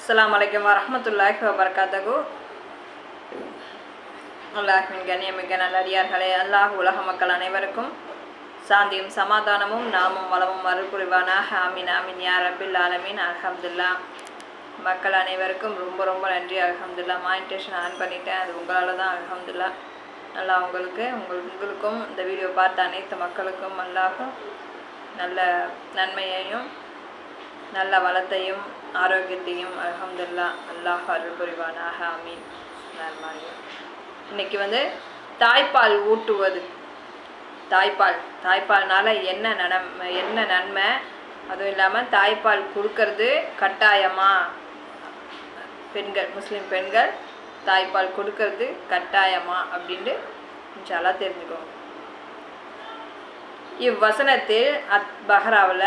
அஸ்ஸலாமு அலைக்கும் வரஹ்மத்துல்லாஹி வபரகாத்தகு அல்லாஹ்வின் கண்ணியமிக்க நல்லடியார்களே அல்லாஹ் உலக மக்கள் அனைவருக்கும் சாந்தியும் சமாதானமும் நாமும் வளமும் அருள் புரிவானாக அமீன் யார் அபில் ஆலமீன். அல்ஹம்துல்லா மக்கள் அனைவருக்கும் ரொம்ப ரொம்ப நன்றி. அல்ஹம்துல்லா மானிட்டேஷன் ஆன் பண்ணிட்டேன். அது உங்களால் தான். அல்ஹம்துல்லா நல்லா உங்களுக்கு உங்கள் உங்களுக்கும் இந்த வீடியோ பார்த்த அனைத்து மக்களுக்கும் அல்லாஹும் நல்ல நன்மையையும் நல்ல வளத்தையும் ஆரோக்கியத்தையும் அலமதுல்லா அல்லாஹ் அருள் புரிவானாக. அமீன் இன்னைக்கு வந்து தாய்ப்பால் ஊட்டுவது. தாய்ப்பால் தாய்ப்பால்னால என்ன நன்மை என்ன நன்மை? அதுவும் இல்லாமல் தாய்ப்பால் கொடுக்கறது கட்டாயமா? பெண்கள் முஸ்லீம் பெண்கள் தாய்ப்பால் கொடுக்கறது கட்டாயமா? அப்படின்ட்டு இன்ஷால்லா தெரிஞ்சுக்கோங்க இவ்வசனத்தில் அத் பஹ்ராவில்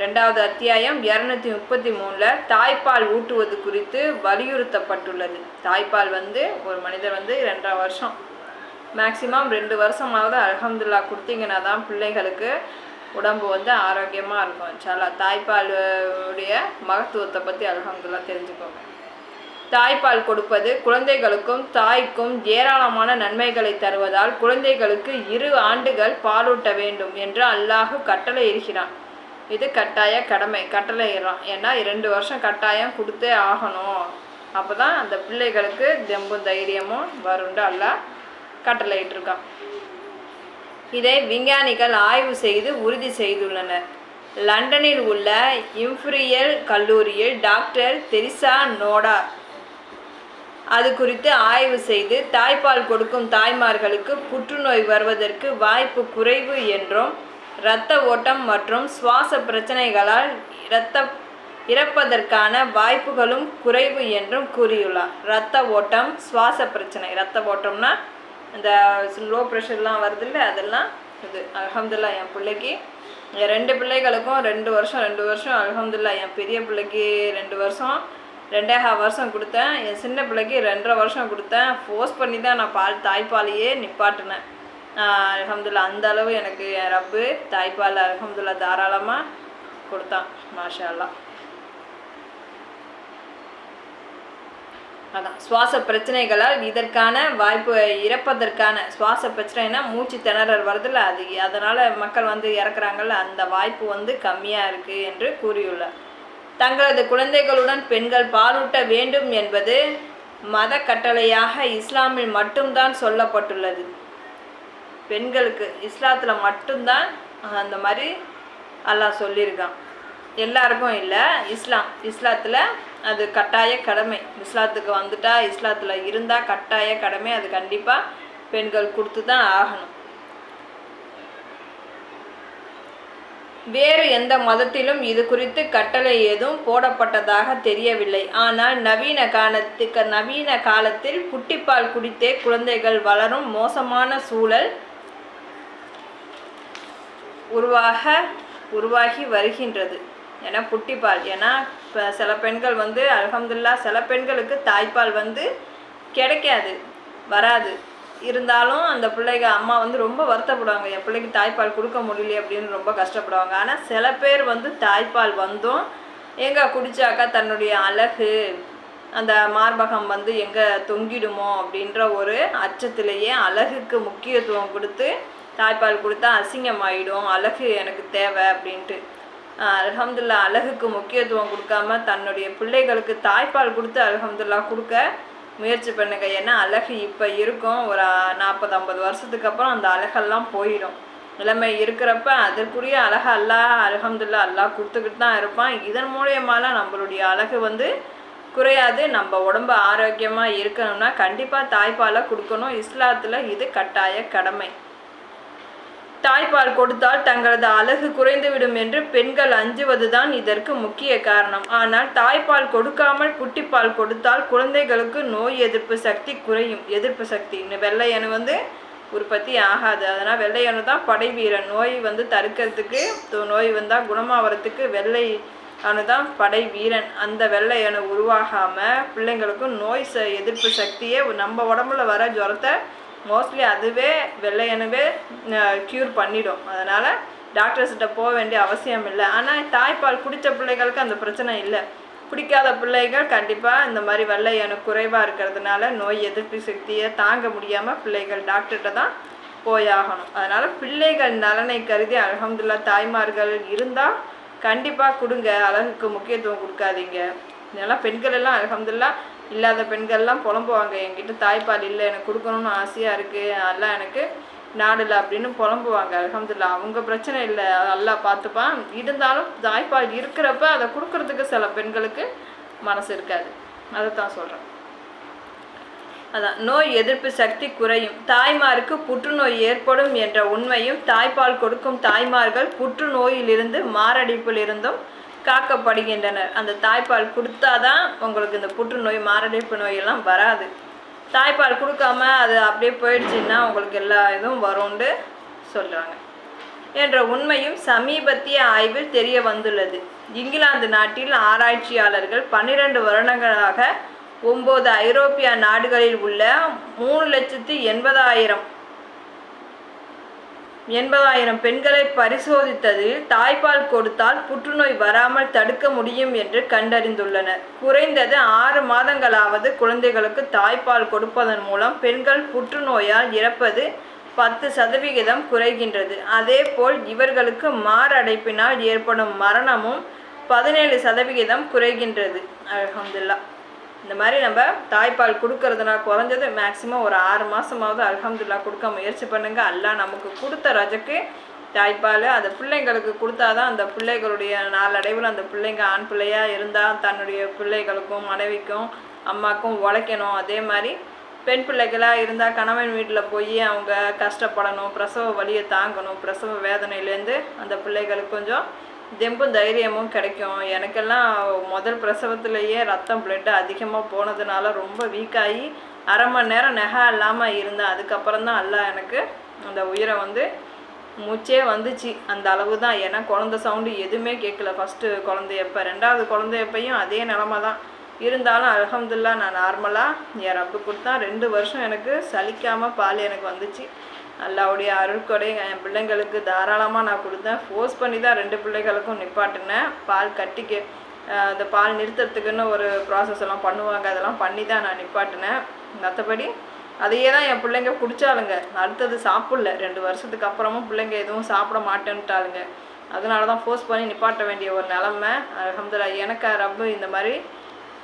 ரெண்டாவது அத்தியாயம் இரநூத்தி முப்பத்தி மூணில் தாய்ப்பால் ஊட்டுவது குறித்து வலியுறுத்தப்பட்டுள்ளது. தாய்ப்பால் வந்து ஒரு மனிதர் வந்து ரெண்டரை வருஷம் மேக்சிமம் ரெண்டு வருஷமாவது அல்ஹம்துல்லா கொடுத்தீங்கன்னா தான் பிள்ளைகளுக்கு உடம்பு வந்து ஆரோக்கியமாக இருக்கும். சலா தாய்ப்பாலுடைய மகத்துவத்தை பற்றி அல்ஹம்துல்லா தெரிஞ்சுக்கோங்க. தாய்ப்பால் கொடுப்பது குழந்தைகளுக்கும் தாய்க்கும் ஏராளமான நன்மைகளை தருவதால் குழந்தைகளுக்கு இரு ஆண்டுகள் பாலூட்ட வேண்டும் என்று அல்லாஹு கட்டளை இருக்கிறான் இது கட்டாய கடமை கட்டளை ஏன்னா ரெண்டு வருஷம் கட்டாயம் கொடுத்தே ஆகணும். அப்போ தான் அந்த பிள்ளைகளுக்கு தெம்பும் தைரியமும் வருண்டு அல்ல கட்டளையிட்டிருக்கான். இதை விஞ்ஞானிகள் ஆய்வு செய்து உறுதி செய்துள்ளனர். லண்டனில் உள்ள இம்ஃப்ரியல் கல்லூரியில் டாக்டர் தெரிசா நோடா அது குறித்து ஆய்வு செய்து தாய்ப்பால் கொடுக்கும் தாய்மார்களுக்கு புற்றுநோய் வருவதற்கு வாய்ப்பு குறைவு என்றும் இரத்த ஓட்டம் மற்றும் சுவாச பிரச்சனைகளால் இரத்த இறப்பதற்கான வாய்ப்புகளும் குறைவு என்றும் கூறியுள்ளார். இரத்த ஓட்டம் சுவாச பிரச்சனை. இரத்த ஓட்டம்னா இந்த லோ ப்ரெஷர்லாம் வருது இல்லை அதெல்லாம் இது. அலமதுல்லா என் பிள்ளைக்கு ரெண்டு பிள்ளைகளுக்கும் ரெண்டு வருஷம் ரெண்டு வருஷம் அலமதுல்லா என் பெரிய பிள்ளைக்கு ரெண்டு வருஷம் ரெண்டே ஹா வருஷம் கொடுத்தேன். என் சின்ன பிள்ளைக்கு ரெண்டரை வருஷம் கொடுத்தேன். ஃபோர்ஸ் பண்ணி தான் நான் பால் தாய்ப்பாலையே நிப்பாட்டினேன். அலமதுல்லா அந்த அளவு எனக்கு என் ரப்பு தாய்ப்பால் அலமதுல்லா தாராளமாக கொடுத்தான் மாஷால்லா அதான் சுவாச பிரச்சனைகளால் இதற்கான வாய்ப்பு இறப்பதற்கான சுவாச பிரச்சனைனா மூச்சு திணறல் வருதுல்ல அது அதனால் மக்கள் வந்து இறக்குறாங்கல்ல அந்த வாய்ப்பு வந்து கம்மியாக இருக்குது என்று கூறியுள்ளார். தங்களது குழந்தைகளுடன் பெண்கள் பாலூட்ட வேண்டும் என்பது மத கட்டளையாக இஸ்லாமில் மட்டும்தான் சொல்லப்பட்டுள்ளது. பெண்களுக்கு இஸ்லாத்தில் மட்டும்தான் அந்த மாதிரி அல்லாஹ் சொல்லியிருக்கான். எல்லாருக்கும் இல்லை இஸ்லாம் இஸ்லாத்தில் அது கட்டாய கடமை. இஸ்லாத்துக்கு வந்துட்டா இஸ்லாத்தில் இருந்தால் கட்டாய கடமை. அது கண்டிப்பாக பெண்கள் கொடுத்து தான் ஆகணும். வேறு எந்த மதத்திலும் இது குறித்து கட்டளை ஏதும் போடப்பட்டதாக தெரியவில்லை. ஆனால் நவீன காலத்துக்கு நவீன காலத்தில் குட்டிப்பால் குடித்தே குழந்தைகள் வளரும் மோசமான சூழல் உருவாக உருவாகி வருகின்றது. ஏன்னா புட்டிப்பால். ஏன்னா இப்போ சில பெண்கள் வந்து அலமதுல்லா சில பெண்களுக்கு தாய்ப்பால் வந்து கிடைக்காது வராது. இருந்தாலும் அந்த பிள்ளைங்க அம்மா வந்து ரொம்ப வருத்தப்படுவாங்க என் பிள்ளைக்கு தாய்ப்பால் கொடுக்க முடியல அப்படின்னு ரொம்ப கஷ்டப்படுவாங்க. ஆனால் சில பேர் வந்து தாய்ப்பால் வந்தும் எங்கே குடித்தாக்கா தன்னுடைய அழகு அந்த மார்பகம் வந்து எங்கே தொங்கிடுமோ? அப்படின்ற ஒரு அச்சத்திலேயே அழகுக்கு முக்கியத்துவம் கொடுத்து தாய்ப்பால் கொடுத்தா அசிங்கமாயிடும் அழகு எனக்கு தேவை அப்படின்ட்டு. அலகம்துல்லா அழகுக்கு முக்கியத்துவம் கொடுக்காம தன்னுடைய பிள்ளைகளுக்கு தாய்ப்பால் கொடுத்து அலகம்துல்லா கொடுக்க முயற்சி பண்ணுங்க. ஏன்னா அழகு இப்போ இருக்கும். ஒரு நாற்பது ஐம்பது வருஷத்துக்கு அப்புறம் அந்த அழகெல்லாம் போயிடும். இளமை இருக்கிறப்ப அதற்குரிய அழகு அல்லா அலமதுல்லா அல்லா கொடுத்துக்கிட்டு தான் இருப்பான். இதன் மூலியமாலாம் நம்மளுடைய அழகு வந்து குறையாது. நம்ம உடம்பு ஆரோக்கியமாக இருக்கணும்னா கண்டிப்பாக தாய்ப்பாலை கொடுக்கணும். இஸ்லாத்தில் இது கட்டாய கடமை. தாய்ப்பால் கொடுத்தால் தங்களது அழகு குறைந்துவிடும் என்று பெண்கள் அஞ்சுவதுதான் இதற்கு முக்கிய காரணம். ஆனால் தாய்ப்பால் கொடுக்காமல் குட்டிப்பால் கொடுத்தால் குழந்தைகளுக்கு நோய் எதிர்ப்பு சக்தி குறையும். எதிர்ப்பு சக்தி. வெள்ளையணு வந்து உற்பத்தி ஆகாது. அதனால் வெள்ளையணு தான் படை வீரன் நோய் வந்து தடுக்கிறதுக்கு நோய் வந்தால் குணமாகறதுக்கு வெள்ளை அணு தான் படை வீரன். அந்த வெள்ளை அணு உருவாகாமல் பிள்ளைங்களுக்கும் நோய் ச எதிர்ப்பு சக்தியே நம்ம உடம்புல வர ஜுரத்தை மோஸ்ட்லி அதுவே வெள்ளையனவே க்யூர் பண்ணிடும். அதனால் டாக்டர்ஸ்கிட்ட போக வேண்டிய அவசியம் இல்லை. ஆனால் தாய்ப்பால் குடித்த பிள்ளைகளுக்கு அந்த பிரச்சனை இல்லை. பிடிக்காத பிள்ளைகள் கண்டிப்பாக இந்த மாதிரி வெள்ளை அணு குறைவாக இருக்கிறதுனால நோய் எதிர்ப்பு சக்தியை தாங்க முடியாமல் பிள்ளைகள் டாக்டர்கிட்ட தான் போயாகணும் அதனால் பிள்ளைகள் நலனை கருதி அலமதுல்லா தாய்மார்கள் இருந்தால் கண்டிப்பாக கொடுங்க. அழகுக்கு முக்கியத்துவம் கொடுக்காதீங்க. இதெல்லாம் பெண்கள் எல்லாம் அலமதுல்லா இல்லாத பெண்கள்லாம் புலம்புவாங்க. என்கிட்ட தாய்ப்பால் இல்லை எனக்கு கொடுக்கணும்னு ஆசையாக இருக்குது அதெல்லாம் எனக்கு நாடில் அப்படின்னு புலம்புவாங்க. அலமதுல்லா அவங்க பிரச்சனை இல்லை. அதெல்லாம் பார்த்துப்பான். இருந்தாலும் தாய்ப்பால் இருக்கிறப்ப அதை கொடுக்கறதுக்கு சில பெண்களுக்கு மனசு இருக்காது. அதை தான் சொல்கிறேன் அதான். நோய் எதிர்ப்பு சக்தி குறையும். தாய்மாருக்கு புற்றுநோய் ஏற்படும் என்ற உண்மையும் தாய்ப்பால் கொடுக்கும் தாய்மார்கள் புற்றுநோயிலிருந்து மாரடைப்பிலிருந்தும் காக்கப்படுகின்றனர். அந்த தாய்ப்பால் கொடுத்தாதான் உங்களுக்கு இந்த புற்றுநோய் மாரடைப்பு நோயெல்லாம் வராது. தாய்ப்பால் கொடுக்காம அது அப்படியே போயிடுச்சுன்னா உங்களுக்கு எல்லா இதுவும் வரும்னு சொல்கிறாங்க என்ற உண்மையும் சமீபத்திய ஆய்வில் தெரிய வந்துள்ளது. இங்கிலாந்து நாட்டில் ஆராய்ச்சியாளர்கள் பன்னிரண்டு வருடங்களாக ஒம்பது ஐரோப்பிய நாடுகளில் உள்ள மூணு லட்சத்தி எண்பதாயிரம் எண்பதாயிரம் பெண்களை பரிசோதித்ததில் தாய்ப்பால் கொடுத்தால் புற்றுநோய் வராமல் தடுக்க முடியும் என்று கண்டறிந்துள்ளனர். குறைந்தது ஆறு மாதங்களாவது குழந்தைகளுக்கு தாய்ப்பால் கொடுப்பதன் மூலம் பெண்கள் புற்றுநோயால் இறப்பது பத்து சதவிகிதம் குறைகின்றது. அதேபோல் இவர்களுக்கு மாரடைப்பினால் ஏற்படும் மரணமும் பதினேழு சதவிகிதம் குறைகின்றது. அலமதுல்லா இந்த மாதிரி நம்ம தாய்ப்பால் கொடுக்கறதுனா குறைஞ்சது மேக்ஸிமம் ஒரு ஆறு மாதமாவது அலமதுல்லா கொடுக்க முயற்சி பண்ணுங்கள் அல்லா நமக்கு கொடுத்த ரஜக்கு தாய்ப்பால். அந்த பிள்ளைங்களுக்கு கொடுத்தாதான் அந்த பிள்ளைகளுடைய நாளடைவில் அந்த பிள்ளைங்க ஆண் பிள்ளையாக இருந்தால் தன்னுடைய பிள்ளைகளுக்கும் மனைவிக்கும் அம்மாக்கும் உழைக்கணும். அதே மாதிரி பெண் பிள்ளைகளாக இருந்தால் கணவன் வீட்டில் போய் அவங்க கஷ்டப்படணும். பிரசவ வழியை தாங்கணும். பிரசவ வேதனையிலேருந்து அந்த பிள்ளைகளுக்கு கொஞ்சம் தெம்பும் தைரியமும் கிடைக்கும். எனக்கெல்லாம் முதல் பிரசவத்திலேயே ரத்தம் பிளட்டு அதிகமாக போனதுனால ரொம்ப வீக்காகி அரை மணி நேரம் நெகா இல்லாமல் இருந்தேன். அதுக்கப்புறம் தான் எல்லாம் எனக்கு அந்த உயிரை வந்து மூச்சே வந்துச்சு. அந்த அளவு தான். ஏன்னா குழந்த சவுண்டு எதுவுமே கேட்கல. ஃபஸ்ட்டு குழந்தையப்ப. ரெண்டாவது குழந்தையப்பையும் அதே நிலமை தான். இருந்தாலும் அலகம்துல்லா நான் நார்மலாக என் ரப்பு கொடுத்தா ரெண்டு வருஷம் எனக்கு சலிக்காமல் பால் எனக்கு வந்துச்சு. அல்லாவுடைய அருள்கொடை என் பிள்ளைங்களுக்கு தாராளமாக நான் கொடுத்தேன். ஃபோர்ஸ் பண்ணி தான் ரெண்டு பிள்ளைகளுக்கும் நிப்பாட்டினேன். பால் கட்டிக்கு அந்த பால் நிறுத்துறதுக்குன்னு ஒரு ப்ராசஸ் எல்லாம் பண்ணுவாங்க. அதெல்லாம் பண்ணி தான் நான் நிப்பாட்டினேன். மற்றபடி அதையே தான் என் பிள்ளைங்க குடித்தாளுங்க அடுத்தது சாப்பிடல. ரெண்டு வருஷத்துக்கு அப்புறமும் பிள்ளைங்க எதுவும் சாப்பிட மாட்டேன்ட்டாளுங்க. அதனால தான் ஃபோர்ஸ் பண்ணி நிப்பாட்ட வேண்டிய ஒரு நிலமை. அலமதுல்லா எனக்கு ரப்பு இந்த மாதிரி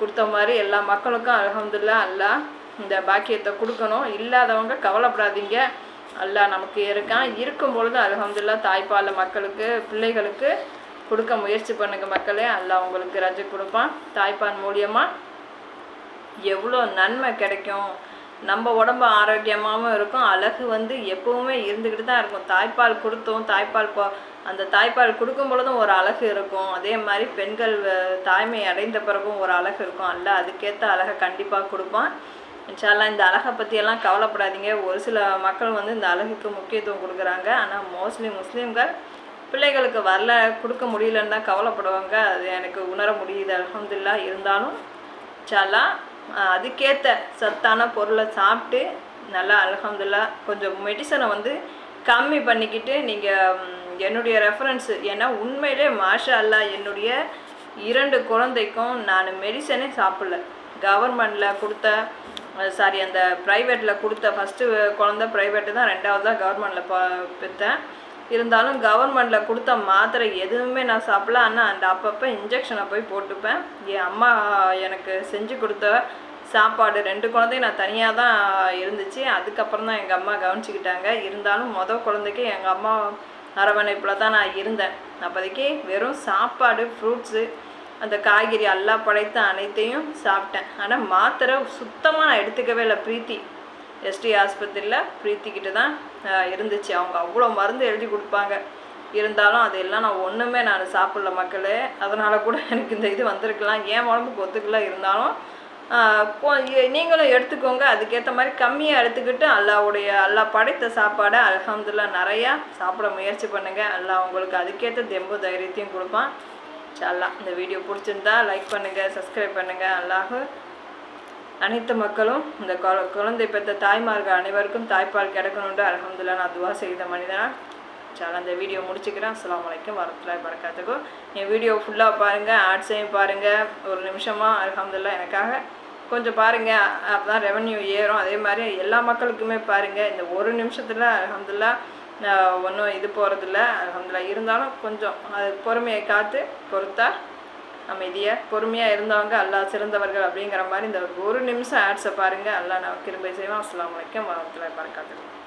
கொடுத்த மாதிரி எல்லா மக்களுக்கும் அலமதுல்லா அல்லா இந்த பாக்கியத்தை கொடுக்கணும். இல்லாதவங்க கவலைப்படாதீங்க. அல்லாஹ் நமக்கு இருக்கான். இருக்கும் பொழுது அலமதுல்லா தாய்ப்பால் மக்களுக்கு பிள்ளைகளுக்கு கொடுக்க முயற்சி பண்ணுங்க மக்களே. அல்லாஹ் உங்களுக்கு ரஜ கொடுப்பான். தாய்ப்பால் மூலியமாக எவ்வளோ நன்மை கிடைக்கும். நம்ம உடம்பு ஆரோக்கியமாகவும் இருக்கும். அழகு வந்து எப்பவுமே இருந்துக்கிட்டு தான் இருக்கும். தாய்ப்பால் கொடுத்தோம் தாய்ப்பால் போ அந்த தாய்ப்பால் கொடுக்கும் பொழுதும் ஒரு அழகு இருக்கும். அதே மாதிரி பெண்கள் தாய்மை அடைந்த பிறகும் ஒரு அழகு இருக்கும். அல்ல அதுக்கேற்ற அழகை கண்டிப்பாக கொடுப்பான். இன்ஷால்லாம் இந்த அழகை பற்றியெல்லாம் கவலைப்படாதீங்க. ஒரு சில மக்கள் வந்து இந்த அழகுக்கு முக்கியத்துவம் கொடுக்குறாங்க. ஆனால் மோஸ்ட்லி முஸ்லீம்கள் பிள்ளைகளுக்கு வரல கொடுக்க முடியலன்னு தான் கவலைப்படுவாங்க. அது எனக்கு உணர முடியுது. அலமதுல்லா இருந்தாலும் இன்ஷால்லா அதுக்கேற்ற சத்தான பொருளை சாப்பிட்டு நல்லா அலமதுல்லா கொஞ்சம் மெடிசனை வந்து கம்மி பண்ணிக்கிட்டு நீங்கள் என்னுடைய ரெஃபரன்ஸு ஏன்னா உண்மையிலே மாஷா அல்லா என்னுடைய இரண்டு குழந்தைக்கும் நான் மெடிசனே சாப்பிடல. கவர்மெண்டில் கொடுத்த சாரி அந்த ப்ரைவேட்டில் கொடுத்த ஃபஸ்ட்டு குழந்த ப்ரைவேட்டு தான் ரெண்டாவது தான் கவர்மெண்ட்டில் ப பெற்றேன் இருந்தாலும் கவர்மெண்ட்டில் கொடுத்த மாத்திரை எதுவுமே நான் சாப்பிடல. ஆனால் அந்த அப்பப்போ இன்ஜெக்ஷனை போய் போட்டுப்பேன். என் அம்மா எனக்கு செஞ்சு கொடுத்த சாப்பாடு ரெண்டு குழந்தையும் நான் தனியாக தான் இருந்துச்சு. அதுக்கப்புறம் தான் எங்கள் அம்மா கவனிச்சிக்கிட்டாங்க. இருந்தாலும் மொதல் குழந்தைக்கு எங்கள் அம்மா அரவணைப்பில் தான் நான் இருந்தேன். அப்போதைக்கு வெறும் சாப்பாடு ஃப்ரூட்ஸு அந்த காய்கறி எல்லாம் படைத்த அனைத்தையும் சாப்பிட்டேன். ஆனால் மாத்திரை சுத்தமாக நான் எடுத்துக்கவே இல்லை பிரீத்தி. எஸ்டி ஆஸ்பத்திரியில் பிரீத்திக்கிட்ட தான் இருந்துச்சு. அவங்க அவ்வளோ மருந்து எழுதி கொடுப்பாங்க. இருந்தாலும் அதெல்லாம் நான் ஒன்றுமே நான் சாப்பிடல மக்களே. அதனால் கூட எனக்கு இந்த இது வந்திருக்கலாம். ஏன் உடம்புக்கு ஒத்துக்கலாம் இருந்தாலும் நீங்களும் எடுத்துக்கோங்க. அதுக்கேற்ற மாதிரி கம்மியாக எடுத்துக்கிட்டு அல்லாவுடைய அல்லா படைத்த சாப்பாடை அலமதுல்லா நிறையா சாப்பிட முயற்சி பண்ணுங்கள் அல்லா உங்களுக்கு அதுக்கேற்ற தெம்பு தைரியத்தையும் கொடுப்பான். இன்ஷால்லா இந்த வீடியோ பிடிச்சிருந்தா லைக் பண்ணுங்கள் சப்ஸ்கிரைப் பண்ணுங்கள் அல்லாஹ் அனைத்து மக்களும் இந்த குழந்தை பெற்ற தாய்மார்கள் அனைவருக்கும் தாய்ப்பால் கிடைக்கணுன்ட்டு அலமதுல்லா நான் துவா செய்த மனிதனா. சால அந்த வீடியோ முடிச்சுக்கிறேன். அஸ்லாம் வலைக்கம் வரத்துலாய் வரக்காத்துக்கும் என் வீடியோ ஃபுல்லாக பாருங்கள் ஆட்ஸையும் பாருங்கள் ஒரு நிமிஷமாக அலமதுல்லா எனக்காக கொஞ்சம் பாருங்கள் அப்போ தான் ரெவன்யூ ஏறும். அதே மாதிரி எல்லா மக்களுக்குமே பாருங்கள் இந்த ஒரு நிமிஷத்தில் அலமதுல்லா ஒன்றும் இது போகிறதில்ல அலமதுல்லா இருந்தாலும் கொஞ்சம் அது பொறுமையை காத்து பொறுத்தா அமைதியாக பொறுமையாக இருந்தவங்க அல்லா சிறந்தவர்கள் அப்படிங்கிற மாதிரி இந்த ஒரு நிமிஷம் ஆட்ஸை பாருங்கள் அல்லாஹ் நான் கிருபை செய்வோம் அஸ்லாம் வலைக்கம் வரமத்துல பறக்காத்து